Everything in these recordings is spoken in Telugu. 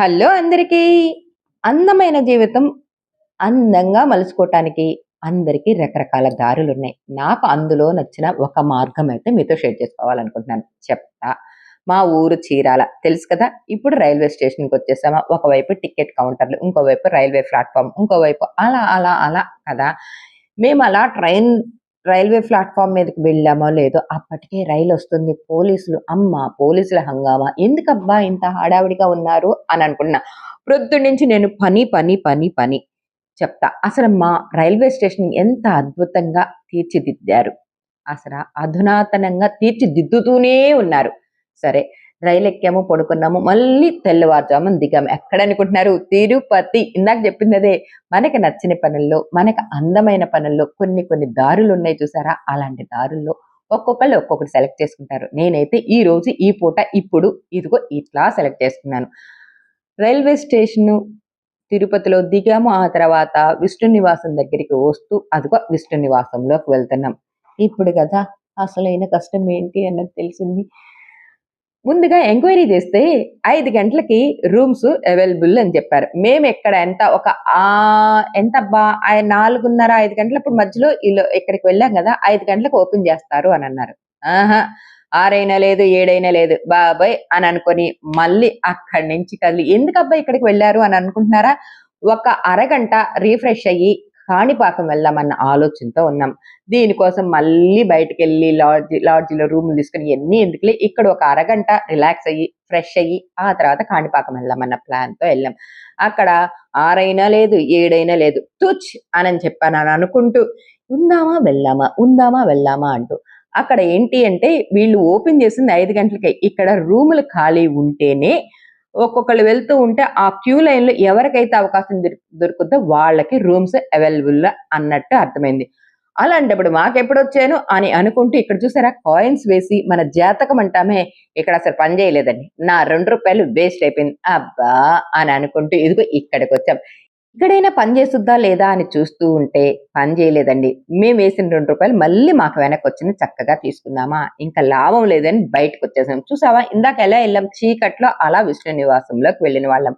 హలో అందరికీ. అందమైన జీవితం అందంగా మలుచుకోవటానికి అందరికీ రకరకాల దారులు ఉన్నాయి నాకు అందులో నచ్చిన ఒక మార్గం అయితే మీతో షేర్ చేసుకోవాలనుకుంటున్నాను. చెప్తా. మా ఊరు చీరాల. తెలుసు కదా? ఇప్పుడు రైల్వే స్టేషన్కి వచ్చేసామా? ఒకవైపు టికెట్ కౌంటర్లు ఇంకోవైపు రైల్వే ప్లాట్ఫామ్ ఇంకోవైపు అలా అలా అలా కదా? మేము అలా ట్రైన్ రైల్వే ప్లాట్ఫామ్ మీదకి వెళ్ళామో లేదో అప్పటికే రైలు వస్తుంది. పోలీసులు అమ్మ పోలీసుల హంగామా. ఎందుకబ్బా ఇంత హడావిడిగా ఉన్నారు అని అనుకున్నా. ప్రొద్దు నుంచి నేను పని పని పని పని చెప్తా. అసలు మా రైల్వే స్టేషన్ ఎంత అద్భుతంగా తీర్చిదిద్దారు. అసలు అధునాతనంగా తీర్చిదిద్దుతూనే ఉన్నారు. సరే రైలు ఎక్కాము పడుకున్నాము మళ్ళీ తెల్లవారుజామున దిగాము. ఎక్కడ అనుకుంటున్నారు తిరుపతి. ఇందాక చెప్పింది అదే మనకి నచ్చిన పనుల్లో మనకు అందమైన పనుల్లో కొన్ని కొన్ని దారులు ఉన్నాయి చూసారా? అలాంటి దారుల్లో ఒక్కొక్కళ్ళు ఒక్కొక్కటి సెలెక్ట్ చేసుకుంటారు. నేనైతే ఈ రోజు ఈ పూట ఇప్పుడు ఇదిగో ఇట్లా సెలెక్ట్ చేసుకున్నాను. రైల్వే స్టేషను తిరుపతిలో దిగాము. ఆ తర్వాత విష్ణు నివాసం దగ్గరికి వస్తూ అదిగో విష్ణు నివాసంలోకి వెళ్తున్నాం. ఇప్పుడు కదా అసలైన కష్టం ఏంటి అన్నది తెలిసింది. ముందుగా ఎంక్వైరీ చేస్తే ఐదు గంటలకి రూమ్స్ అవైలబుల్ అని చెప్పారు. మేము ఎక్కడ ఎంత ఒక ఆ ఎంత బా ఆ- నాలుగున్నర ఐదు గంటలప్పుడు మధ్యలో ఇల్లు ఇక్కడికి వెళ్ళాం కదా ఐదు గంటలకు ఓపెన్ చేస్తారు అని అన్నారు. ఆహా ఆరైనా లేదు ఏడైనా లేదు బాబాయ్ అని అనుకొని మళ్ళీ అక్కడి నుంచి కదిలి ఎందుకు అబ్బాయి ఇక్కడికి వెళ్ళారు అని అనుకుంటున్నారా? ఒక అరగంట రీఫ్రెష్ అయ్యి కాణిపాకం వెళ్దామన్న ఆలోచనతో ఉన్నాం. దీనికోసం మళ్ళీ బయటకు వెళ్ళి లాడ్జి లాడ్జిలో రూములు తీసుకుని ఎన్ని ఎందుకులే ఇక్కడ ఒక అరగంట రిలాక్స్ అయ్యి ఫ్రెష్ అయ్యి ఆ తర్వాత కాణిపాకం వెళ్దామన్న ప్లాన్తో వెళ్ళాం. అక్కడ ఆరైనా లేదు ఏడైనా లేదు తుచ్ అని చెప్పాను అని అనుకుంటూ ఉందామా వెళ్ళామా ఉందామా వెళ్ళామా అంటూ. అక్కడ ఏంటి అంటే వీళ్ళు ఓపెన్ చేసింది ఐదు గంటలకే. ఇక్కడ రూములు ఖాళీ ఉంటేనే ఒక్కొక్కళ్ళు వెళ్తూ ఉంటే ఆ క్యూ లైన్లో ఎవరికైతే అవకాశం దొరుకుతుందో వాళ్ళకి రూమ్స్ అవైలబుల్ అన్నట్టు అర్థమైంది. అలాంటప్పుడు మాకెప్పుడు వచ్చాను అని అనుకుంటూ ఇక్కడ చూసారా కాయిన్స్ వేసి మన జాతకం అంటామే ఇక్కడ అసలు పని చేయలేదండి. నా రెండు రూపాయలు వేస్ట్ అయిపోయింది. అబ్బా అని అనుకుంటూ ఇదిగో ఇక్కడికి వచ్చాం ఇక్కడైనా పని చేస్తుందా లేదా అని చూస్తూ ఉంటే పని చేయలేదండి. మేము వేసిన రెండు రూపాయలు మళ్ళీ మాకు వెనక్కి వచ్చింది చక్కగా తీసుకుందామా? ఇంకా లాభం లేదని బయటకు వచ్చేసాం. చూసావా? ఇందాక ఎలా వెళ్ళాం? చీకట్లో అలా విష్ణు నివాసంలోకి వెళ్ళిన వాళ్ళం.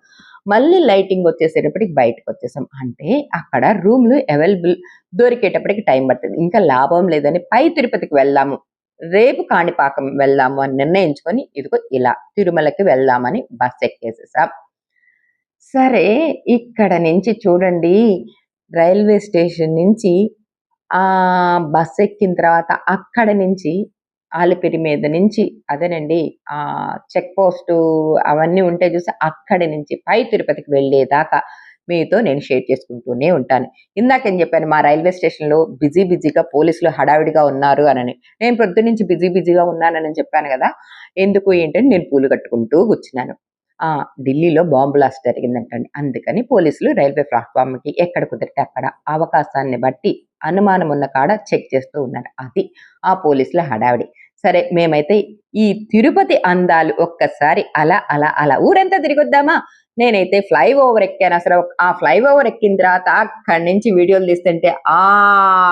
మళ్ళీ లైటింగ్ వచ్చేసేటప్పటికి బయటకు వచ్చేసాం. అంటే అక్కడ రూమ్లు అవైలబుల్ దొరికేటప్పటికి టైం పడుతుంది ఇంకా లాభం లేదని పై తిరుపతికి వెళ్దాము. రేపు కాణిపాకం వెళ్దాము అని నిర్ణయించుకొని ఇదిగో ఇలా తిరుమలకి వెళ్దామని బస్ ఎక్కేసేసాం. సరే ఇక్కడ నుంచి చూడండి రైల్వే స్టేషన్ నుంచి ఆ బస్ ఎక్కిన తర్వాత అక్కడ నుంచి ఆలిపిరి మీద నుంచి అదేనండి ఆ చెక్ పోస్ట్ అవన్నీ ఉంటే చూసి అక్కడి నుంచి పై తిరుపతికి వెళ్ళేదాకా మీతో నేను షేర్ చేసుకుంటూనే ఉంటాను. ఇందాకేం చెప్పాను మా రైల్వే స్టేషన్లో బిజీ బిజీగా పోలీసులు హడావిడిగా ఉన్నారు అనని. నేను పొద్దు నుంచి బిజీ బిజీగా ఉన్నానని చెప్పాను కదా ఎందుకు ఏంటని నేను పూలు కట్టుకుంటూ కూర్చున్నాను. ఢిల్లీలో బాంబు బ్లాస్ట్ జరిగిందంటండి. అందుకని పోలీసులు రైల్వే ప్లాట్ఫామ్కి ఎక్కడ కుదిరితే అక్కడ అవకాశాన్ని బట్టి అనుమానం ఉన్న కాడ చెక్ చేస్తూ ఉన్నారు. అది ఆ పోలీసుల హడావిడి. సరే మేమైతే ఈ తిరుపతి అందాలు ఒక్కసారి అలా అలా అలా ఊరంతా తిరిగొద్దామా? నేనైతే ఫ్లై ఓవర్ ఎక్కాను. అసలు ఆ ఫ్లై ఓవర్ ఎక్కిన తర్వాత అక్కడి నుంచి వీడియోలు తీస్తుంటే ఆ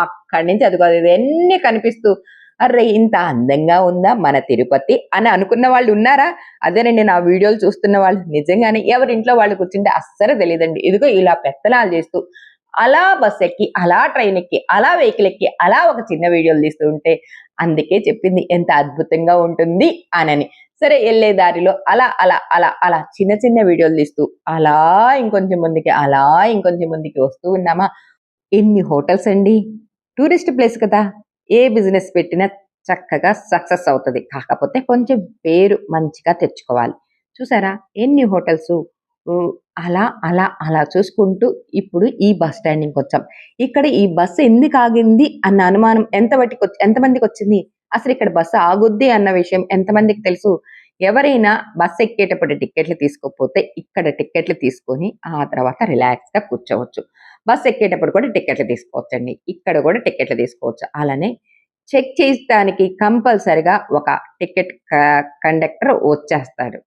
అక్కడి నుంచి అది ఎన్ని కనిపిస్తూ అర్రే ఇంత అందంగా ఉందా మన తిరుపతి అని అనుకున్న వాళ్ళు ఉన్నారా? అదేనండి నా వీడియోలు చూస్తున్న వాళ్ళు నిజంగానే ఎవరి ఇంట్లో వాళ్ళు కూర్చుంటే అస్సలు తెలియదండి ఇదిగో ఇలా పెత్తనాలు చేస్తూ అలా బస్ ఎక్కి అలా ట్రైన్ ఎక్కి అలా వెహికల్ ఎక్కి అలా ఒక చిన్న వీడియోలు తీస్తూ ఉంటే అందుకే చెప్పింది ఎంత అద్భుతంగా ఉంటుంది అనని. సరే వెళ్ళే దారిలో అలా అలా అలా అలా చిన్న చిన్న వీడియోలు తీస్తూ అలా ఇంకొంచెం ముందుకి అలా ఇంకొంచెం ముందుకి వస్తూ ఉన్నామా? ఎన్ని హోటల్స్ అండి? టూరిస్ట్ ప్లేస్ కదా. ఏ బిజినెస్ పెట్టినా చక్కగా సక్సెస్ అవుతుంది. కాకపోతే కొంచెం పేరు మంచిగా తెచ్చుకోవాలి. చూసారా? ఎన్ని హోటల్స్? అలా అలా అలా చూసుకుంటూ ఇప్పుడు ఈ బస్ స్టాండింగ్కి వచ్చాం. ఇక్కడ ఈ బస్సు ఎందుకు ఆగింది అన్న అనుమానం ఎంత బట్టికి వచ్చి ఎంతమందికి వచ్చింది? అసలు ఇక్కడ బస్సు ఆగుద్ది అన్న విషయం ఎంతమందికి తెలుసు? ఎవరైనా బస్సు ఎక్కేటప్పుడు టిక్కెట్లు తీసుకోకపోతే ఇక్కడ టిక్కెట్లు తీసుకొని ఆ తర్వాత రిలాక్స్గా కూర్చోవచ్చు. బస్ ఎక్కేటప్పుడు కూడా టికెట్లు తీసుకోవచ్చండి. ఇక్కడ కూడా టికెట్లు తీసుకోవచ్చు. అలానే చెక్ చేయడానికి కంపల్సరిగా ఒక టికెట్ కండక్టర్ వచ్చేస్తాడు.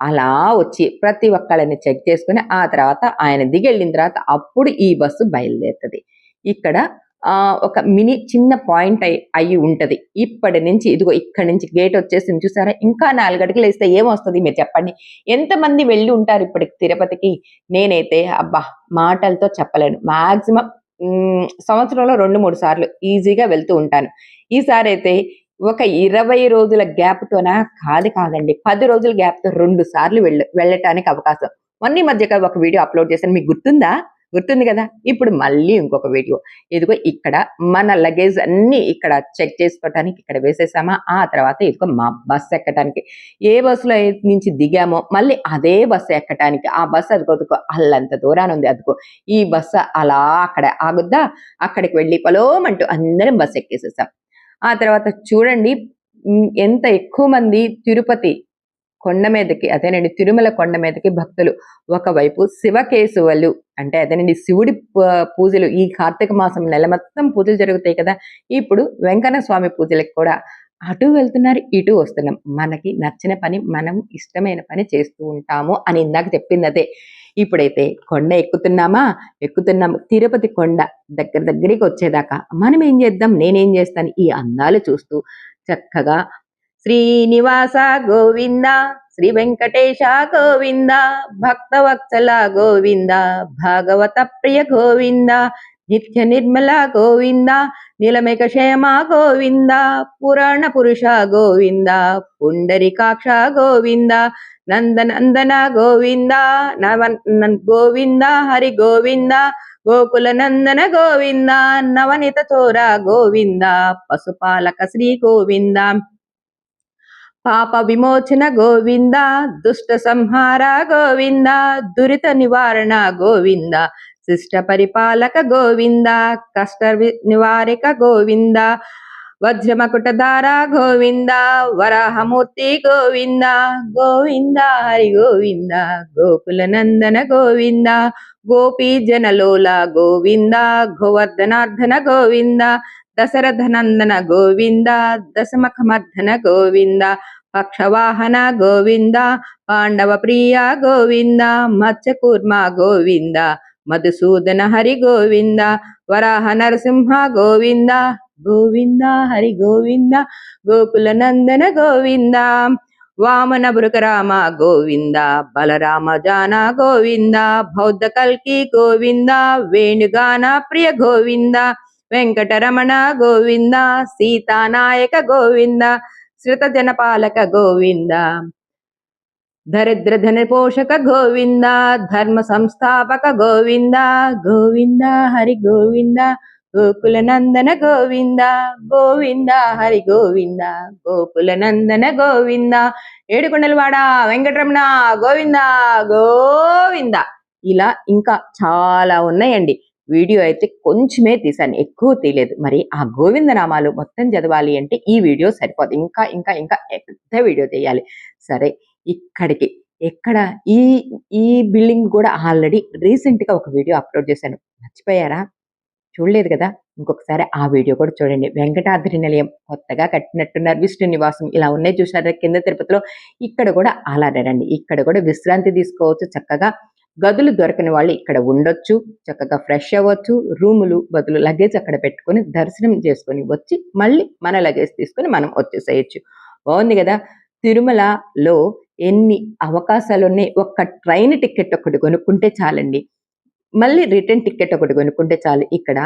అలా వచ్చి ప్రతి ఒక్కళ్ళని చెక్ చేసుకుని ఆ తర్వాత ఆయన దిగి వెళ్ళిన తర్వాత అప్పుడు ఈ బస్సు బయలుదేరుతుంది. ఇక్కడ ఒక మినీ చిన్న పాయింట్ అయి అయ్యి ఉంటుంది ఇప్పటి నుంచి ఇదిగో ఇక్కడి నుంచి గేట్ వచ్చేసింది చూసారా? ఇంకా 4 అడుగులేస్తే ఏమొస్తది మీరు చెప్పండి? ఎంతమంది వెళ్ళి ఉంటారు ఇప్పటికి తిరుపతికి? నేనైతే అబ్బా! మాటలతో చెప్పలేను. మాక్సిమం సంవత్సరంలో 2, 3 సార్లు ఈజీగా వెళ్తూ ఉంటాను. ఈసారైతే ఒక 20 రోజుల గ్యాప్‌తోనా కాదు కాదండి. పది రోజుల గ్యాప్‌తో రెండు సార్లు వెళ్ళ వెళ్ళటానికి అవకాశం. మొన్న మధ్యగా ఒక వీడియో అప్‌లోడ్ చేశాను. మీకు గుర్తుందా? గుర్తుంది కదా ఇప్పుడు మళ్ళీ ఇంకొక వీడియో. ఇదిగో ఇక్కడ మన లగేజ్ అన్ని ఇక్కడ చెక్ చేసుకోవటానికి ఇక్కడ వేసేసామా, ఆ తర్వాత ఇదిగో మా బస్సు ఎక్కటానికి. ఏ బస్సులో నుంచి దిగామో మళ్ళీ అదే బస్సు ఎక్కటానికి. ఆ బస్సు అదిగో అదిగో అల్లంత దూరాన ఉంది అదిగో. ఈ బస్సు అలా అక్కడ ఆగుద్దా, అక్కడికి వెళ్ళి పొలోమంటూ అందరం బస్ ఎక్కేసేసాం. ఆ తర్వాత చూడండి ఎంత ఎక్కువ మంది తిరుపతి కొండ మీదకి అదేనండి తిరుమల కొండ మీదకి భక్తులు. ఒకవైపు శివకేశవులు అంటే అదేనండి శివుడి పూజలు ఈ కార్తీక మాసం నెల మొత్తం పూజలు జరుగుతాయి కదా! ఇప్పుడు వెంకన్న స్వామి పూజలకి కూడా అటు వెళ్తున్నారు, ఇటు వస్తున్నాం. మనకి నచ్చిన పని మనం ఇష్టమైన పని చేస్తూ ఉంటాము అని ఇందాక చెప్పిందదే. ఇప్పుడైతే కొండ ఎక్కుతున్నామా, ఎక్కుతున్నాము. తిరుపతి కొండ దగ్గర దగ్గరికి వచ్చేదాకా మనం ఏం చేద్దాం, నేనేం చేస్తాను ఈ అందాలు చూస్తూ చక్కగా శ్రీనివాస గోవింద శ్రీ వెంకటేశ గోవింద భక్తవత్సల గోవింద భాగవత ప్రియ గోవింద నిత్య నిర్మల గోవింద నీలమేఘ క్షేమ గోవింద పురాణ పురుష గోవింద పుండరికాక్ష గోవింద నందనందన గోవింద నవ గోవింద హరి గోవింద గోకుల నందన గోవింద నవనిత చోర గోవింద పశుపాలక శ్రీ గోవింద. పాప విమోచన గోవింద దుష్ట సంహార గోవింద దురిత నివారణ గోవింద శిష్ట పరిపాలక గోవింద కష్ట నివారిక గోవింద వజ్రమకుటధార గోవింద వరాహమూర్తి గోవింద గోవింద హరి గోవింద గోకుల నందన గోవింద గోపీ జనలోల గోవింద గోవర్ధనార్ధన గోవింద దశరథనందన గోవింద దశమఖమర్ధన గోవింద పక్షవాహన గోవింద పాండవ ప్రియ గోవింద మత్స్యకూర్మ గోవింద మధుసూదన హరి గోవింద వరాహ నరసింహ గోవింద గోవింద హరి గోవింద గోకుల నందన గోవింద వామన బృకరామ గోవింద బలరామ జాన గోవింద బౌద్ధ కల్కి గోవింద వేణుగాన ప్రియ గోవింద వెంకటరమణ గోవింద సీతానాయక గోవింద శ్రుత జనపాలక గోవింద దరిద్ర ధన పోషక గోవింద ధర్మ సంస్థాపక గోవింద గోవింద హరి గోవింద గోకుల నందన గోవింద గోవింద హరి గోవింద గోకుల నందన గోవింద ఏడుకొండలవాడ వెంకటరమణ గోవింద గోవింద. ఇలా ఇంకా చాలా ఉన్నాయండి. వీడియో అయితే కొంచెమే తీశాను ఎక్కువ తీయలేదు. మరి ఆ గోవిందనామాలు మొత్తం చదవాలి అంటే ఈ వీడియో సరిపోదు. ఇంకా ఇంకా ఇంకా పెద్ద వీడియో తీయాలి. సరే ఇక్కడికి. ఎక్కడ? ఈ ఈ బిల్డింగ్ కూడా ఆల్రెడీ రీసెంట్గా ఒక వీడియో అప్లోడ్ చేశాను. మర్చిపోయారా? చూడలేదు కదా? ఇంకొకసారి ఆ వీడియో కూడా చూడండి. వెంకటాద్రి నిలయం కొత్తగా కట్టినట్టున్నారు. విష్ణు నివాసం ఇలా ఉన్నాయి చూసారా కింద తిరుపతిలో. ఇక్కడ కూడా అలానేనండి ఇక్కడ కూడా విశ్రాంతి తీసుకోవచ్చు చక్కగా. గదులు దొరకని వాళ్ళు ఇక్కడ ఉండొచ్చు చక్కగా ఫ్రెష్ అవ్వచ్చు రూములు బదులు లగేజ్ అక్కడ పెట్టుకొని దర్శనం చేసుకొని వచ్చి మళ్ళీ మన లగేజ్ తీసుకొని మనం వచ్చేసేయచ్చు. బాగుంది కదా? తిరుమలలో ఎన్ని అవకాశాలు ఉన్నాయి? ఒక్క ట్రైన్ టికెట్ ఒకటి కొనుక్కుంటే చాలండి. మళ్ళీ రిటర్న్ టికెట్ ఒకటి కొనుక్కుంటే చాలు. ఇక్కడ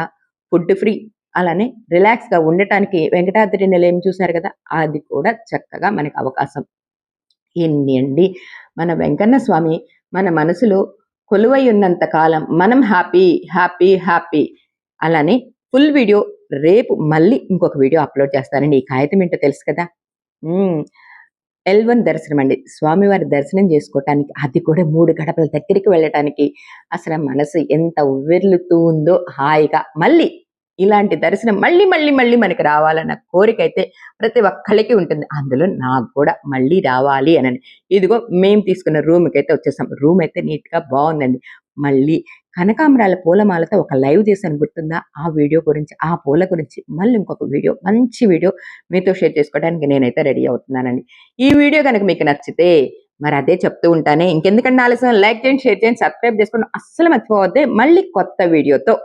ఫుడ్ ఫ్రీ అలానే రిలాక్స్గా ఉండటానికి వెంకటాద్రి నిలయం చూశారు కదా? అది కూడా చక్కగా మనకి అవకాశం. ఎన్ని అండి? మన వెంకన్న స్వామి మన మనసులో కొలువై ఉన్నంత కాలం మనం హ్యాపీ హ్యాపీ హ్యాపీ అలానే ఫుల్ వీడియో రేపు మళ్ళీ ఇంకొక వీడియో అప్లోడ్ చేస్తానండి. ఈ కాగితం ఏంటో తెలుసు కదా? ఎల్ వన్ దర్శనం అండి. స్వామివారి దర్శనం చేసుకోవటానికి అది కూడా మూడు గడపల దగ్గరికి వెళ్ళటానికి అసలు మనసు ఎంత ఉవ్వెర్లుతూ ఉందో హాయిగా మళ్ళీ ఇలాంటి దర్శనం మళ్ళీ మళ్ళీ మళ్ళీ మనకి రావాలన్న కోరిక అయితే ప్రతి ఒక్కళ్ళకి ఉంటుంది. అందులో నాకు కూడా మళ్ళీ రావాలి అని ఇదిగో మేము తీసుకున్న రూమ్కి అయితే వచ్చేసాం. రూమ్ అయితే నీట్గా బాగుందండి. మళ్ళీ కనకాంబరాల పూలమాలతో ఒక లైవ్ చేశాను. గుర్తుందా? ఆ వీడియో గురించి ఆ పూల గురించి. మళ్ళీ ఇంకొక వీడియో మంచి వీడియో మీతో షేర్ చేసుకోవడానికి నేనైతే రెడీ అవుతున్నానండి ఈ వీడియో కనుక మీకు నచ్చితే మరి అదే చెప్తూ ఉంటానే. ఇంకెందుకంటే ఆలస్యం? లైక్ చేయండి షేర్ చేయండి సబ్స్క్రైబ్ చేసుకోండి. అస్సలు మర్చిపోవద్దే. మళ్ళీ కొత్త వీడియోతో